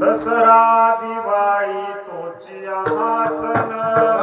दसरा दिवाळी तोची आसन. सण